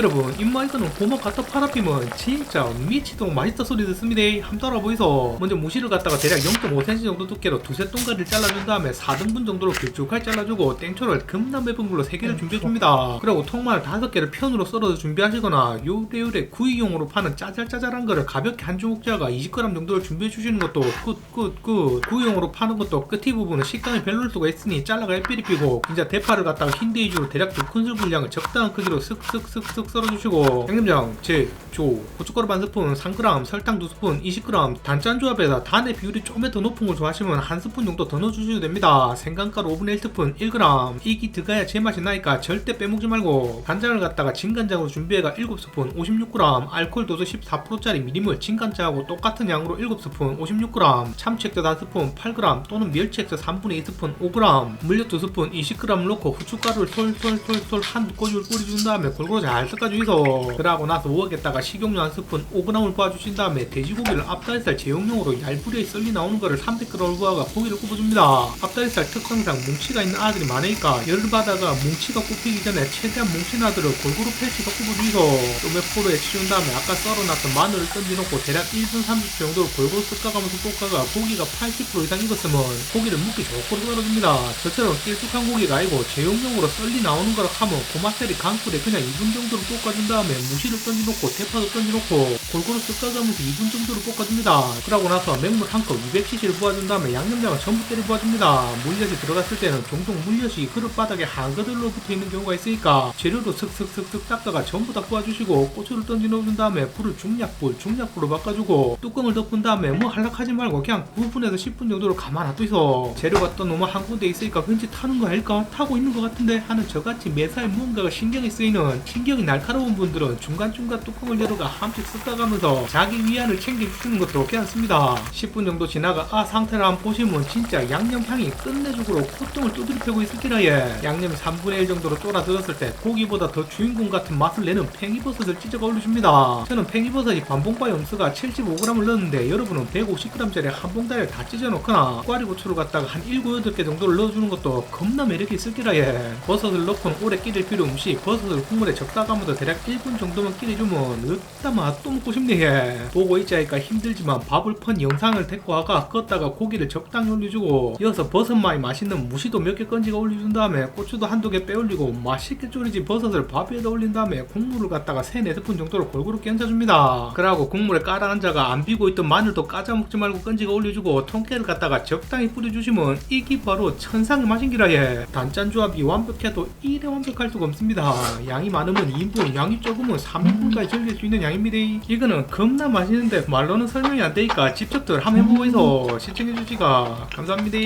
여러분 임마 이거는 고마 갖다 팔아피면 진짜 미치도록 맛있다 소리 듣습니다. 한번 따라 보이소. 먼저 무시를 갖다가 대략 0.5cm 정도 두께로 두세 동가리를 잘라준 다음에 4등분 정도로 길쭉하게 잘라주고 땡초를 겁나 매운 걸로 3개를 준비해줍니다. 그리고 통마늘 5개를 편으로 썰어서 준비하시거나 요래요래 구이용으로 파는 짜잘짜잘한 거를 가볍게 한 주먹자가 20g 정도를 준비해 주시는 것도 굿굿굿. 구이용으로 파는 것도 끝이 부분은 식감이 별로일 수가 있으니 잘라가 햇빛이 피고. 이제 대파를 갖다가 흰 데이지로 대략 두 큰술 분량을 적당한 크기로 슥슥슥슥 썰어주시고 양념장 제조 고춧가루 반 스푼 3g 설탕 2스푼 20g 단짠 조합에다 단의 비율이 조금 더 높은 걸 좋아하시면 한 스푼 정도 더 넣어주셔도 됩니다. 생강가루 5분의 1스푼 1g 이기 들어가야 제맛이 나니까 절대 빼먹지 말고 간장을 갖다가 진간장으로 준비해가 7스푼 56g 알코올 도수 14%짜리 미리물 진간장하고 똑같은 양으로 7스푼 56g 참치 액젓 1스푼 8g 또는 멸치 액젓 3분의 2스푼 5g 물엿 2스푼 20g을 넣고 후춧가루를 솔솔솔솔 한 꼬집을 뿌려준 다음에 골고루 잘 섞어주이소 그러고 나서 우럭에다가 식용유 한 스푼 5g을 부어주신 다음에 돼지고기를 앞다리살 제용용으로 얄뿌리에 썰리 나오는 거를 300g을 부어가 고기를 굽어줍니다. 앞다리살 특성상 뭉치가 있는 아들이 많으니까 열을 받아가 뭉치가 굽히기 전에 최대한 뭉친 아들을 골고루 펼치가 굽어주이소 또몇 프로에 치운 다음에 아까 썰어놨던 마늘을 던져놓고 대략 1분 30초 정도로 골고루 섞어가면서 볶아가 고기가 80% 이상 익었으면 고기를 묵기 좋고 썰어줍니다. 저처럼 길쭉한 고기가 아니고 제용용으로 썰리 나오는 거라 하면 고맛살이 강불에 그냥 2분 정도로 볶아준 다음에 무시를 던져놓고 대파도 던져놓고 골고루 섞어가면서 2분 정도로 볶아줍니다 그러고 나서 맹물 한 컵 200cc를 부어준 다음에 양념장을 전부 때려 부어줍니다 물엿이 들어갔을 때는 종종 물엿이 그릇 바닥에 한그들로 붙어있는 경우가 있으니까 재료도 슥슥슥슥 닦다가 전부 다 부어주시고 고추를 넣어준 다음에 불을 중약불 중약불로 바꿔주고 뚜껑을 덮은 다음에 뭐 할락하지 말고 그냥 9분에서 10분 정도로 가만 놔두이소 재료가 또 너무 한 군데 있으니까 왠지 타는 거 아닐까? 타고 있는 것 같은데 하는 저같이 매사에 무언가가 신경이 쓰이는 신경이 날카로운 분들은 중간중간 뚜껑을 열어가 한씩 섞어가면서 자기 위안을 챙겨주시는 것도 괜찮습니다. 10분 정도 지나가 아 상태를 한번 보시면 진짜 양념 향이 끝내주고로 콧등을 두드려 펴고 있을 기라 예. 양념이 3분의 1 정도로 쫄아들었을 때 고기보다 더 주인공 같은 맛을 내는 팽이버섯을 찢어가 올려줍니다. 저는 팽이버섯이 반봉바의 엄수가 75g을 넣었는데 여러분은 150g짜리 한 봉다리를 다 찢어놓거나 꽈리고추를 갖다가 한 7, 8개 정도를 넣어주는 것도 겁나 매력이 있을 기라 예. 버섯을 넣고는 오래 끼릴 필요 없이 버섯을 국물에 적다가 면서 대략 1분 정도만 끼려주면 으따마 또 먹고 싶네. 예 보고 있자니까 힘들지만 밥을 펀 영상을 데리고 와가 껐다가 고기를 적당히 올려주고 이어서 버섯맛이 맛있는 무시도 몇 개 건지가 올려준 다음에 고추도 한두 개 빼올리고 맛있게 졸이진 버섯을 밥 위에다 올린 다음에 국물을 갖다가 3, 4스푼 정도로 골고루 끼얹어줍니다. 그러고 국물에 깔아 앉아가 안 비고 있던 마늘도 까자 먹지 말고 건지가 올려주고 통깨를 갖다가 적당히 뿌려주시면 이게 바로 천상의 맛인기라 예 단짠 조합이 완벽해도 이래 완벽할 수가 없습니다. 양이 많으면 2인분 양이 적으면 3인분까지 즐길 수 있는 양입니다. 이거는 겁나 맛있는데 말로는 설명이 안 되니까 직접들 한번 해보고 있어 시청해주시가 감사합니다